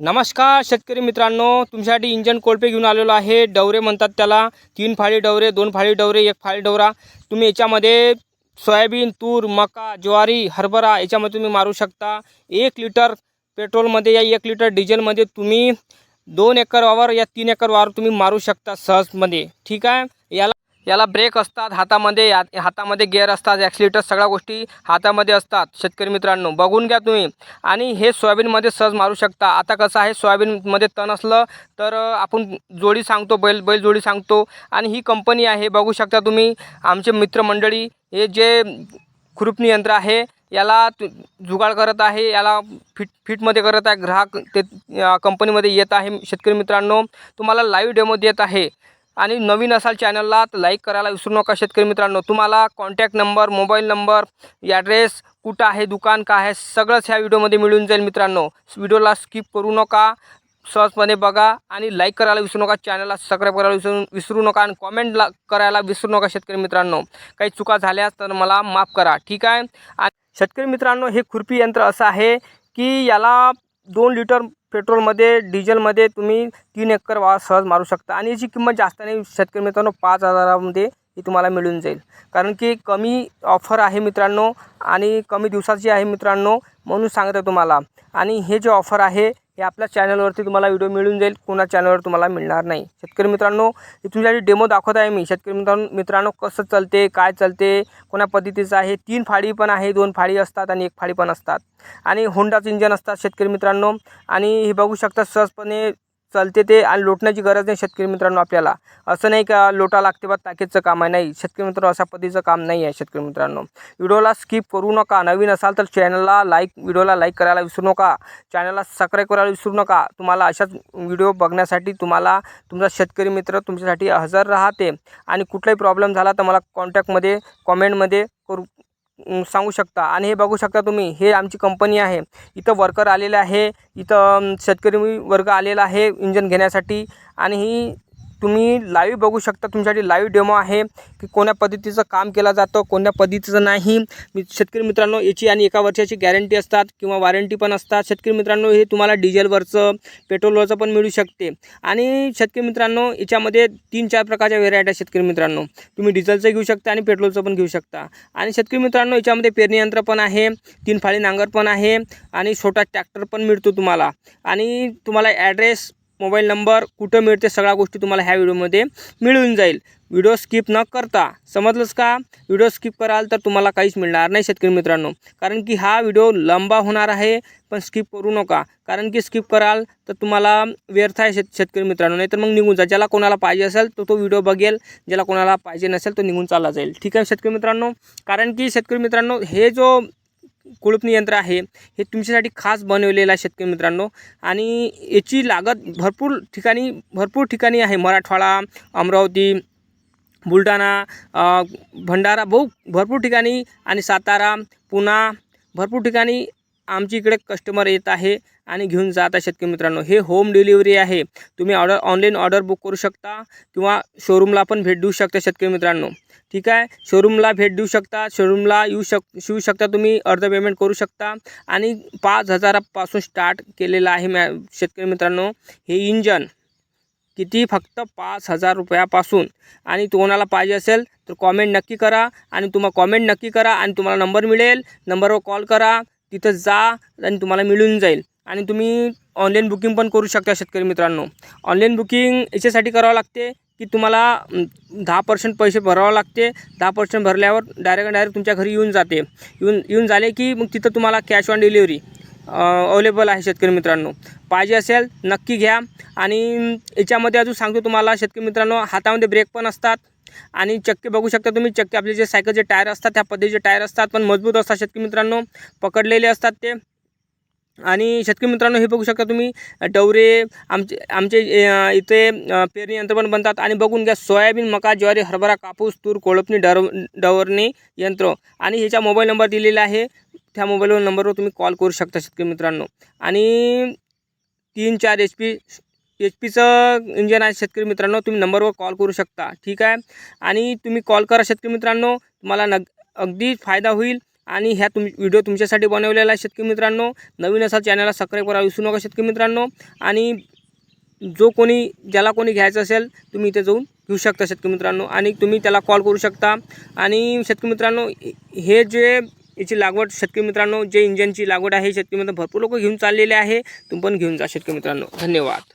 नमस्कार शेतकरी मित्रांनो तुमच्यासाठी इंजन कोळपे घेऊन आलेलो आहे. डवरे म्हणतात त्याला तीन फाळी डवरे दोन फाळी डवरे एक फाळी डवरा. तुम्ही याच्यामध्ये सोयाबीन तूर मका ज्वारी हरभरा याच्यामध्ये तुम्ही मारू शकता. एक लिटर पेट्रोलमध्ये या एक लिटर डिझेलमध्ये तुम्ही दोन एकर वावर या तीन एकर वावर तुम्ही मारू शकता सहजमध्ये. ठीक आहे? याला याला ब्रेक असतात हातामध्ये या हातामध्ये गेअर असतात ॲक्सिलेटर सगळ्या गोष्टी हातामध्ये असतात शेतकरी मित्रांनो. बघून घ्या तुम्ही. आणि हे सोयाबीनमध्ये सहज मारू शकता. आता कसं आहे सोयाबीनमध्ये तण असलं तर आपण जोडी सांगतो बैल बैल जोडी सांगतो. आणि ही कंपनी आहे बघू शकता तुम्ही. आमचे मित्रमंडळी हे जे खुरपणी यंत्र आहे याला जुगाड करत आहे याला फिट फिटमध्ये करत आहे ग्राहक ते कंपनीमध्ये येत आहे शेतकरी मित्रांनो. तुम्हाला लाईव्ह डेमो देत आहे. आणि नवीन असाल चॅनलला तर लाईक करायला विसरू नका शेतकरी मित्रांनो. तुम्हाला contact number mobile number address कुठं आहे दुकान का आहे सगळंच ह्या व्हिडिओमध्ये मिळून जाईल मित्रांनो. व्हिडिओला स्किप करू नका. सहजपणे बघा आणि लाईक करायला विसरू नका. चॅनलला सबस्क्राईब करायला विसरू विसरू नका आणि कॉमेंटला करायला विसरू नका शेतकरी मित्रांनो. काही चुका झाल्यास तर मला माफ करा. ठीक आहे? आणि शेतकरी मित्रांनो हे खुरपी यंत्र असं आहे की याला दोन लिटर पेट्रोलमध्ये डिझेलमध्ये तुम्ही तीन एकर वावर सहज मारू शकता. आणि याची किंमत जास्त नाही. शेतकरी मित्रांनो पाच हजारामध्ये ही तुम्हाला मिळून जाईल. कारण की कमी ऑफर आहे मित्रांनो आणि कमी दिवसाची आहे मित्रांनो म्हणून सांगत आहे तुम्हाला. आणि हे जे ऑफर आहे हे आपल्या चॅनलवरती तुम्हाला व्हिडिओ मिळून जाईल. कोणा चॅनलवर तुम्हाला मिळणार नाही. शेतकरी मित्रांनो हे तुमच्यासाठी डेमो दाखवत आहे मी. शेतकरी मित्रांनो मित्रांनो कसं चालते काय चालते कोणा पद्धतीचं आहे? तीन फाळी पण आहे दोन फाळी असतात आणि एक फाळी पण असतात. आणि होंडाचं इंजन असतात शेतकरी मित्रांनो. आणि हे बघू शकता सहजपणे चालते ते आणि लोटण्याची गरज नाही शेतकरी मित्रांनो आपल्याला. असं नाही का लोटा लागते बा ताकेचं काम आहे. नाही शेतकरी मित्रांनो अशा पद्धतीचं काम नाही आहे शेतकरी मित्रांनो. व्हिडिओला स्किप करू नका. नवीन असाल तर चॅनलला लाईक व्हिडिओला लाईक करायला विसरू नका. चॅनलला सबस्क्राईब करायला विसरू नका. तुम्हाला अशाच व्हिडिओ बघण्यासाठी तुम्हाला तुमचा शेतकरी मित्र तुमच्यासाठी हजर राहते. आणि कुठलाही प्रॉब्लेम झाला तर मला कॉन्टॅक्टमध्ये कॉमेंटमध्ये करू सांगू शकता. आणि हे बघू शकता तुम्ही हे आमची कंपनी आहे. इथं वर्कर आलेले आहे. इथं शेतकरी वर्ग आलेला आहे. इंजन घेण्यासाठी. आणि ही तुम्ही लाईव्ह बघू शकता तुमच्यासाठी लाईव्ह डेमो आहे की कोण्या पद्धतीचं काम केलं जातं कोणत्या पद्धतीचं नाही. मी शेतकरी मित्रांनो याची आणि एका वर्षाची गॅरंटी असतात किंवा वॉरंटी पण असतात. शेतकरी मित्रांनो हे तुम्हाला डिझेलवरचं पेट्रोलवरचं पण मिळू शकते. आणि शेतकरी मित्रांनो याच्यामध्ये तीन चार प्रकारच्या व्हेरायटी आहेत शेतकरी मित्रांनो. तुम्ही डिझेलचं घेऊ शकता आणि पेट्रोलचं पण घेऊ शकता. आणि शेतकरी मित्रांनो याच्यामध्ये पेरणी यंत्र पण आहे तीन फाळी नांगर पण आहे आणि छोटा ट्रॅक्टर पण मिळतो तुम्हाला. आणि तुम्हाला ॲड्रेस मोबाईल नंबर कुठं मिळते सगळ्या गोष्टी तुम्हाला ह्या व्हिडिओमध्ये मिळून जाईल. व्हिडिओ स्किप न करता समजलंच का? व्हिडिओ स्किप कराल तर तुम्हाला काहीच मिळणार नाही शेतकरी मित्रांनो. कारण की हा व्हिडिओ लंबा होणार आहे पण स्किप करू नका. कारण की स्किप कराल तर तुम्हाला व्यर्थ आहे शेत शेतकरी मित्रांनो. नाही तर मग निघून जा. ज्याला कोणाला पाहिजे असेल तो तो व्हिडिओ बघेल. ज्याला कोणाला पाहिजे नसेल तो निघून चालला जाईल. ठीक आहे शेतकरी मित्रांनो? कारण की शेतकरी मित्रांनो हे जो कुळपणी यंत्र आहे. हे तुमच्यासाठी खास बनवलेलं आहे शेतकरी मित्रांनो. आणि याची लागत भरपूर ठिकाणी भरपूर ठिकाणी आहे. मराठवाडा अमरावती बुलढाणा भंडारा बहु भरपूर ठिकाणी आणि सातारा पुणा भरपूर ठिकाणी आमच्या इकडे कस्टमर येत आहे. आणि घेऊन जात आहे शेतकरी मित्रांनो. हे होम डिलिव्हरी आहे. तुम्ही ऑर्डर ऑनलाईन ऑर्डर बुक करू शकता किंवा शोरूमला पण भेट देऊ शकता शेतकरी मित्रांनो. ठीक आहे? शोरूमला भेट देऊ शकता. शोरूमला येऊ शक शिवू शकता तुम्ही. अर्ध पेमेंट करू शकता. आणि पाच हजारापासून स्टार्ट केलेलं आहे मॅ शेतकरी मित्रांनो. हे इंजन किती? फक्त पाच हजार रुपयापासून. आणि कोणाला पाहिजे असेल तर कॉमेंट नक्की करा. आणि तुम्हाला कॉमेंट नक्की करा आणि तुम्हाला नंबर मिळेल. नंबरवर कॉल करा. तिथं जा आणि तुम्हाला मिळून जाईल. आणि तुम्ही ऑनलाईन बुकिंग पण करू शकता शेतकरी मित्रांनो. ऑनलाईन बुकिंग याच्यासाठी करावं लागते की तुम्हाला दहा पर्सेंट पैसे भरावं लागते. दहा पर्सेंट भरल्यावर डायरेक्ट डायरेक्ट तुमच्या घरी येऊन जाते. येऊन येऊन झाले की मग तिथं तुम्हाला कॅश ऑन डिलिव्हरी अवेलेबल आहे शेतकरी मित्रांनो. पाहिजे असेल नक्की घ्या. आणि याच्यामध्ये अजून सांगतो तुम्हाला शेतकरी मित्रांनो हातामध्ये ब्रेक पण असतात. आणि चक्के बघू शकता तुम्ही चक्के आपले जे सायकलचे टायर असतात त्या पद्धतीचे टायर असतात. पण मजबूत असतात शेतकरी मित्रांनो. पकडलेले असतात ते. आणि शेतकरी मित्रांनो हे बघू शकता तुम्ही डवरे आमचे आमचे इथे पेरणी यंत्र पण बनतात. आणि बघून घ्या सोयाबीन मका ज्वारी हरभरा कापूस तूर कोळपणी डर डवरणी यंत्र. आणि ह्याचा मोबाईल नंबर दिलेला आहे त्या मोबाईलवर नंबरवर तुम्ही कॉल करू शकता शेतकरी मित्रांनो. आणि तीन चार एच पी एच पीचं इंजन आहे शेतकरी मित्रांनो तुम्ही नंबरवर कॉल करू शकता. ठीक आहे? आणि तुम्ही कॉल करा शेतकरी मित्रांनो तुम्हाला नग अगदी फायदा होईल. आणि ह्या तुम व्हिडिओ तुमच्यासाठी बनवलेला आहे शेतकरी मित्रांनो. नवीन असा चॅनलला सबस्क्राईब करा विसरू नका शेतकरी मित्रांनो. आणि जो कोणी ज्याला कोणी घ्यायचं असेल तुम्ही इथे जाऊन घेऊ शकता शेतकरी मित्रांनो. आणि तुम्ही त्याला कॉल करू शकता. आणि शेतकरी मित्रांनो हे जे याची लागवड शेतकरी मित्रांनो जे इंजनची लागवड आहे शेतकरी मित्रांनो भरपूर लोक घेऊन चाललेले आहे. तुम्ही पण घेऊन जा शेतकरी मित्रांनो. धन्यवाद.